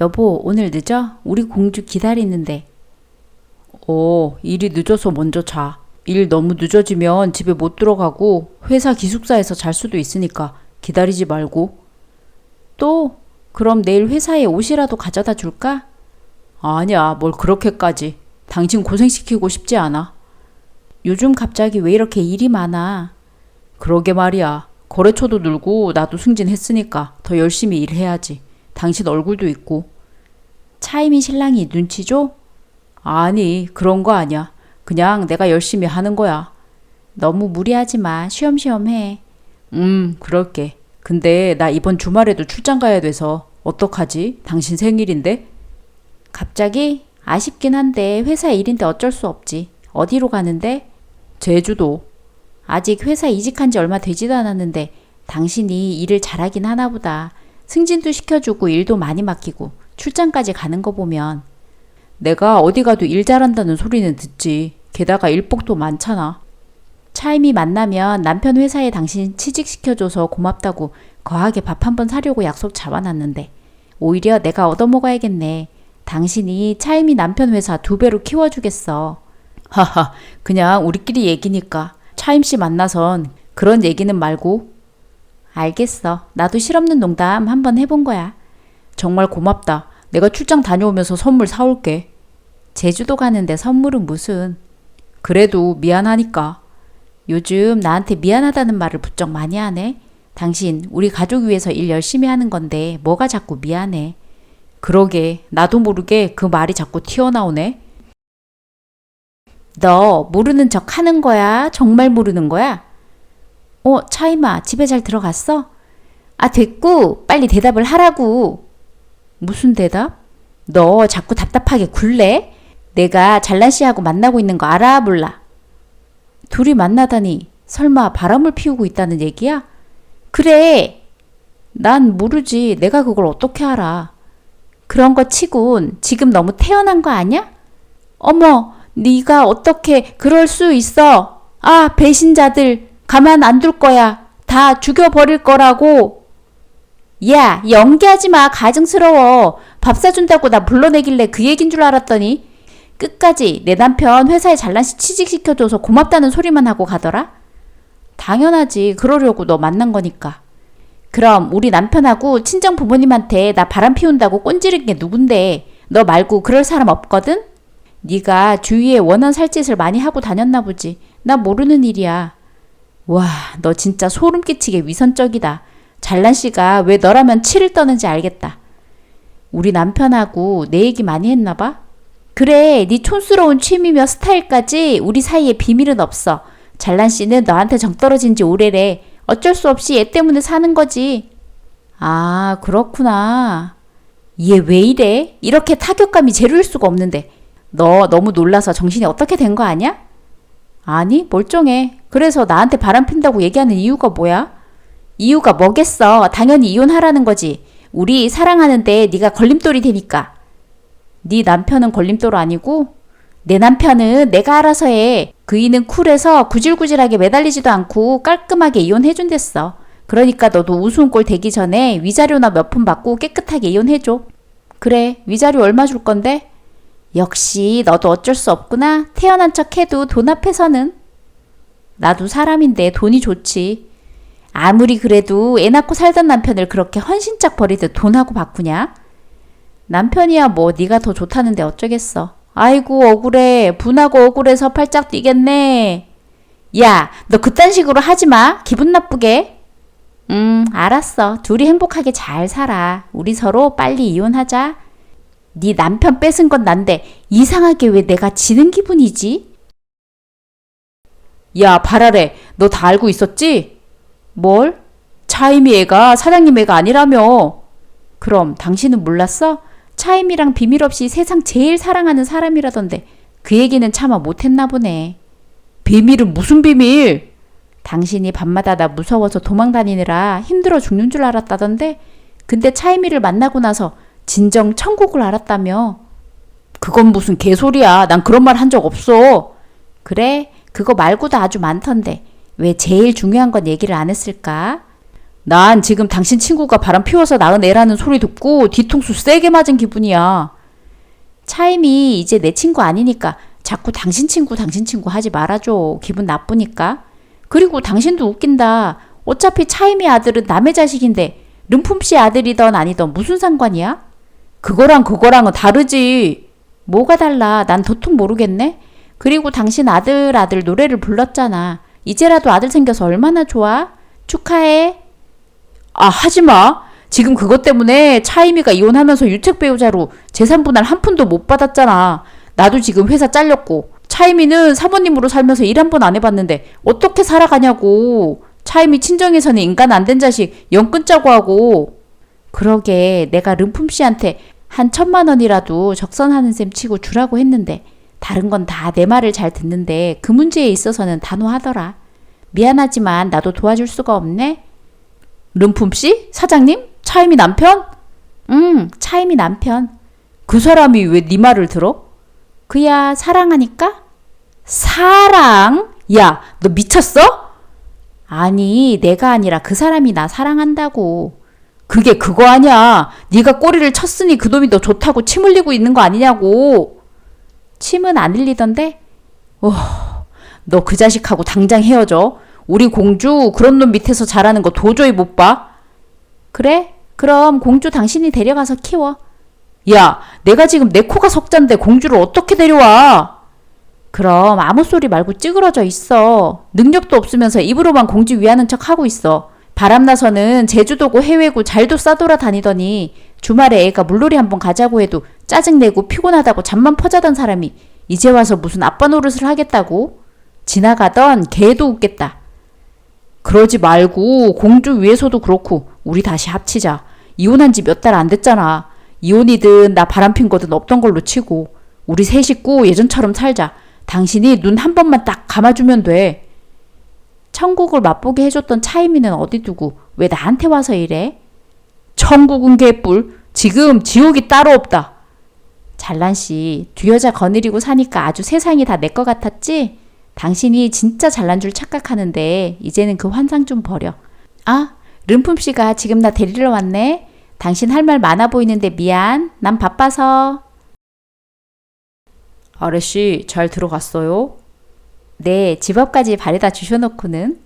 여보, 오늘 늦어? 우리 공주 기다리는데. 어, 일이 늦어서 먼저 자. 일 너무 늦어지면 집에 못 들어가고 회사 기숙사에서 잘 수도 있으니까 기다리지 말고. 또? 그럼 내일 회사에 옷이라도 가져다 줄까? 아니야, 뭘 그렇게까지. 당신 고생시키고 싶지 않아. 요즘 갑자기 왜 이렇게 일이 많아? 그러게 말이야. 거래처도 늘고 나도 승진했으니까 더 열심히 일해야지. 당신 얼굴도 있고. 차이미 신랑이 눈치 줘? 아니, 그런 거 아니야. 그냥 내가 열심히 하는 거야. 너무 무리하지 마. 쉬엄쉬엄 해. 음, 그럴게. 근데 나 이번 주말에도 출장 가야 돼서 어떡하지? 당신 생일인데? 갑자기? 아쉽긴 한데 회사 일인데 어쩔 수 없지. 어디로 가는데? 제주도. 아직 회사 이직한 지 얼마 되지도 않았는데 당신이 일을 잘하긴 하나 보다. 승진도 시켜주고 일도 많이 맡기고 출장까지 가는 거 보면 내가 어디 가도 일 잘한다는 소리는 듣지. 게다가 일복도 많잖아. 차임이 만나면 남편 회사에 당신 취직시켜줘서 고맙다고 거하게 밥 한 번 사려고 약속 잡아놨는데 오히려 내가 얻어먹어야겠네. 당신이 차임이 남편 회사 두 배로 키워주겠어. 하하, 그냥 우리끼리 얘기니까. 차임 씨 만나선 그런 얘기는 말고. 알겠어. 나도 실없는 농담 한번 해본 거야. 정말 고맙다. 내가 출장 다녀오면서 선물 사올게. 제주도 가는데 선물은 무슨. 그래도 미안하니까. 요즘 나한테 미안하다는 말을 부쩍 많이 하네. 당신 우리 가족 위해서 일 열심히 하는 건데 뭐가 자꾸 미안해. 그러게 나도 모르게 그 말이 자꾸 튀어나오네. 너 모르는 척 하는 거야? 정말 모르는 거야? 어, 차이마, 집에 잘 들어갔어? 아, 됐고, 빨리 대답을 하라고. 무슨 대답? 너 자꾸 답답하게 굴래? 내가 잘난 씨하고 만나고 있는 거 알아, 몰라? 둘이 만나다니, 설마 바람을 피우고 있다는 얘기야? 그래. 난 모르지. 내가 그걸 어떻게 알아. 그런 거 치곤 지금 너무 태어난 거 아니야? 어머, 네가 어떻게 그럴 수 있어? 아, 배신자들 가만 안 둘 거야. 다 죽여버릴 거라고. 야, 연기하지 마. 가증스러워. 밥 사준다고 나 불러내길래 그 얘긴 줄 알았더니 끝까지 내 남편 회사에 잘난 시 취직시켜줘서 고맙다는 소리만 하고 가더라? 당연하지. 그러려고 너 만난 거니까. 그럼 우리 남편하고 친정 부모님한테 나 바람 피운다고 꼰지른 게 누군데 너 말고 그럴 사람 없거든? 네가 주위에 원한 살짓을 많이 하고 다녔나 보지. 나 모르는 일이야. 와, 너 진짜 소름 끼치게 위선적이다. 잘난 씨가 왜 너라면 치를 떠는지 알겠다. 우리 남편하고 내 얘기 많이 했나 봐? 그래, 네 촌스러운 취미며 스타일까지 우리 사이에 비밀은 없어. 잘난 씨는 너한테 정 떨어진 지 오래래. 어쩔 수 없이 얘 때문에 사는 거지. 아, 그렇구나. 얘 왜 이래? 이렇게 타격감이 제로일 수가 없는데. 너 너무 놀라서 정신이 어떻게 된 거 아니야? 아니, 멀쩡해. 그래서 나한테 바람 핀다고 얘기하는 이유가 뭐야? 이유가 뭐겠어? 당연히 이혼하라는 거지. 우리 사랑하는데 네가 걸림돌이 되니까. 네 남편은 걸림돌 아니고 내 남편은 내가 알아서 해. 그이는 쿨해서 구질구질하게 매달리지도 않고 깔끔하게 이혼해준댔어. 그러니까 너도 우스운 꼴 되기 전에 위자료나 몇 푼 받고 깨끗하게 이혼해줘. 그래, 위자료 얼마 줄 건데? 역시 너도 어쩔 수 없구나. 태어난 척 해도 돈 앞에서는. 나도 사람인데 돈이 좋지. 아무리 그래도 애 낳고 살던 남편을 그렇게 헌신짝 버리듯 돈하고 바꾸냐? 남편이야 뭐 네가 더 좋다는데 어쩌겠어. 아이고 억울해. 분하고 억울해서 팔짝 뛰겠네. 야, 너 그딴 식으로 하지 마. 기분 나쁘게. 음, 알았어. 둘이 행복하게 잘 살아. 우리 서로 빨리 이혼하자. 네 남편 뺏은 건 난데 이상하게 왜 내가 지는 기분이지? 야, 발아래. 너 다 알고 있었지? 뭘? 차이미 애가 사장님 애가 아니라며. 그럼 당신은 몰랐어? 차임이랑 비밀 없이 세상 제일 사랑하는 사람이라던데 그 얘기는 차마 못했나 보네. 비밀은 무슨 비밀? 당신이 밤마다 나 무서워서 도망 다니느라 힘들어 죽는 줄 알았다던데 근데 차이미를 만나고 나서 진정 천국을 알았다며. 그건 무슨 개소리야. 난 그런 말 한 적 없어. 그래? 그거 말고도 아주 많던데 왜 제일 중요한 건 얘기를 안 했을까? 난 지금 당신 친구가 바람 피워서 낳은 애라는 소리 듣고 뒤통수 세게 맞은 기분이야. 차임이 이제 내 친구 아니니까 자꾸 당신 친구 당신 친구 하지 말아줘. 기분 나쁘니까. 그리고 당신도 웃긴다. 어차피 차임이 아들은 남의 자식인데 름품 씨 아들이던 아니던 무슨 상관이야? 그거랑 그거랑은 다르지. 뭐가 달라? 난 도통 모르겠네. 그리고 당신 아들 아들 노래를 불렀잖아. 이제라도 아들 생겨서 얼마나 좋아? 축하해. 아, 하지 마. 지금 그것 때문에 차이미가 이혼하면서 유책 배우자로 재산 분할 한 푼도 못 받았잖아. 나도 지금 회사 잘렸고. 차이미는 사모님으로 살면서 일 한 번 안 해봤는데 어떻게 살아가냐고. 차이미 친정에서는 인간 안 된 자식 영 끊자고 하고. 그러게 내가 름품 씨한테 한 천만 원이라도 적선하는 셈 치고 주라고 했는데 다른 건 다 내 말을 잘 듣는데 그 문제에 있어서는 단호하더라. 미안하지만 나도 도와줄 수가 없네. 름품 씨? 사장님? 차이미 남편? 응, 차임이 남편. 그 사람이 왜 네 말을 들어? 그야 사랑하니까? 사랑? 야, 너 미쳤어? 아니, 내가 아니라 그 사람이 나 사랑한다고. 그게 그거 아니야. 네가 꼬리를 쳤으니 그 놈이 너 좋다고 침 흘리고 있는 거 아니냐고. 침은 안 흘리던데? 너그 자식하고 당장 헤어져. 우리 공주 그런 놈 밑에서 자라는 거 도저히 못 봐. 그래? 그럼 공주 당신이 데려가서 키워. 야, 내가 지금 내 코가 석잔데 공주를 어떻게 데려와? 그럼 아무 소리 말고 찌그러져 있어. 능력도 없으면서 입으로만 공주 위하는 척 하고 있어. 바람나서는 제주도고 해외고 잘도 싸돌아 다니더니 주말에 애가 물놀이 한번 가자고 해도 짜증내고 피곤하다고 잠만 퍼자던 사람이 이제 와서 무슨 아빠 노릇을 하겠다고? 지나가던 개도 웃겠다. 그러지 말고 공주 위해서도 그렇고 우리 다시 합치자. 이혼한 지 몇 달 안 됐잖아. 이혼이든 나 바람핀 거든 없던 걸로 치고 우리 세 식구 예전처럼 살자. 당신이 눈 한 번만 딱 감아주면 돼. 천국을 맛보게 해줬던 차이미는 어디 두고 왜 나한테 와서 이래? 천국은 개뿔. 지금 지옥이 따로 없다. 잘난 씨, 두 여자 거느리고 사니까 아주 세상이 다 내 것 같았지? 당신이 진짜 잘난 줄 착각하는데 이제는 그 환상 좀 버려. 아, 름품 씨가 지금 나 데리러 왔네. 당신 할 말 많아 보이는데 미안. 난 바빠서. 아래 씨 잘 들어갔어요? 네, 집 앞까지 바래다 주셔놓고는.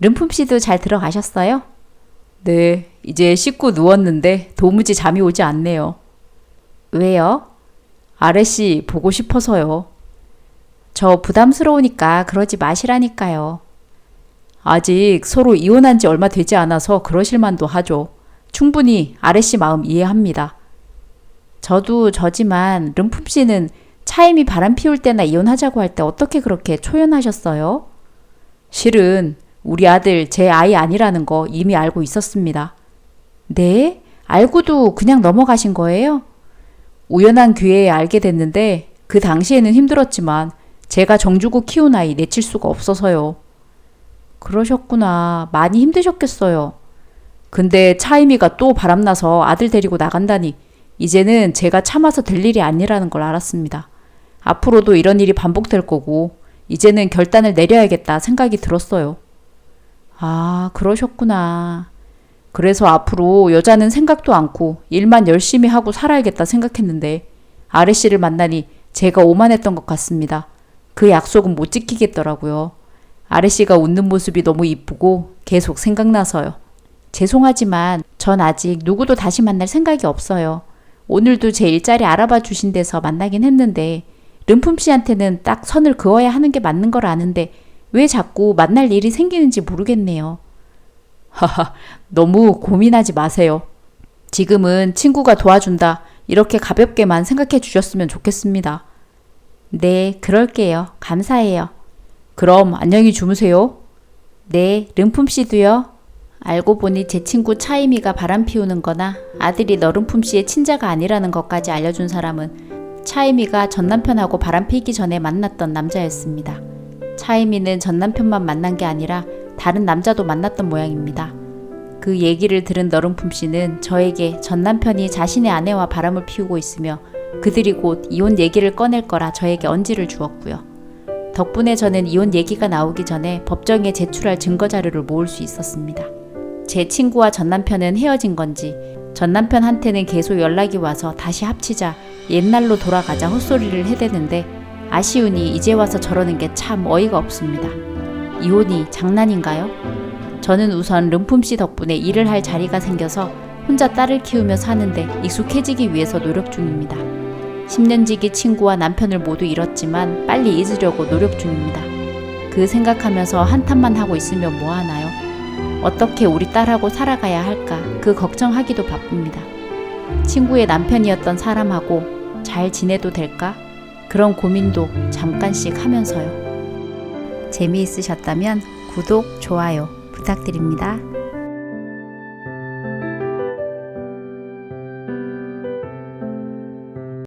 름품 씨도 잘 들어가셨어요? 네, 이제 씻고 누웠는데 도무지 잠이 오지 않네요. 왜요? 아래씨 보고 싶어서요. 저 부담스러우니까 그러지 마시라니까요. 아직 서로 이혼한 지 얼마 되지 않아서 그러실 만도 하죠. 충분히 아래씨 마음 이해합니다. 저도 저지만 름품 씨는 차임이 바람 피울 때나 이혼하자고 할 때 어떻게 그렇게 초연하셨어요? 실은 우리 아들 제 아이 아니라는 거 이미 알고 있었습니다. 네? 알고도 그냥 넘어가신 거예요? 우연한 기회에 알게 됐는데 그 당시에는 힘들었지만 제가 정주고 키운 아이 내칠 수가 없어서요. 그러셨구나. 많이 힘드셨겠어요. 근데 차이미가 또 바람나서 아들 데리고 나간다니 이제는 제가 참아서 될 일이 아니라는 걸 알았습니다. 앞으로도 이런 일이 반복될 거고 이제는 결단을 내려야겠다 생각이 들었어요. 아, 그러셨구나. 그래서 앞으로 여자는 생각도 않고 일만 열심히 하고 살아야겠다 생각했는데 아래 씨를 만나니 제가 오만했던 것 같습니다. 그 약속은 못 지키겠더라고요. 아래 씨가 웃는 모습이 너무 이쁘고 계속 생각나서요. 죄송하지만 전 아직 누구도 다시 만날 생각이 없어요. 오늘도 제 일자리 알아봐 주신 데서 만나긴 했는데 름품 씨한테는 딱 선을 그어야 하는 게 맞는 걸 아는데 왜 자꾸 만날 일이 생기는지 모르겠네요. 하하, 너무 고민하지 마세요. 지금은 친구가 도와준다. 이렇게 가볍게만 생각해 주셨으면 좋겠습니다. 네, 그럴게요. 감사해요. 그럼 안녕히 주무세요. 네, 름품 씨도요. 알고 보니 제 친구 차이미가 바람 피우는 거나 아들이 너름품 씨의 친자가 아니라는 것까지 알려준 사람은 차이미가 전 남편하고 바람 피기 전에 만났던 남자였습니다. 차이미는 전 남편만 만난 게 아니라 다른 남자도 만났던 모양입니다. 그 얘기를 들은 너름품 씨는 저에게 전 남편이 자신의 아내와 바람을 피우고 있으며 그들이 곧 이혼 얘기를 꺼낼 거라 저에게 언지를 주었고요. 덕분에 저는 이혼 얘기가 나오기 전에 법정에 제출할 증거 자료를 모을 수 있었습니다. 제 친구와 전 남편은 헤어진 건지 전 남편한테는 계속 연락이 와서 다시 합치자 옛날로 돌아가자 헛소리를 해대는데 아쉬우니 이제 와서 저러는 게 참 어이가 없습니다. 이혼이 장난인가요? 저는 우선 름품 씨 덕분에 일을 할 자리가 생겨서 혼자 딸을 키우며 사는데 익숙해지기 위해서 노력 중입니다. 10년 지기 친구와 남편을 모두 잃었지만 빨리 잊으려고 노력 중입니다. 그 생각하면서 한탄만 하고 있으면 뭐 하나요? 어떻게 우리 딸하고 살아가야 할까 그 걱정하기도 바쁩니다. 친구의 남편이었던 사람하고 잘 지내도 될까? 그런 고민도 잠깐씩 하면서요. 재미있으셨다면 구독, 좋아요 부탁드립니다.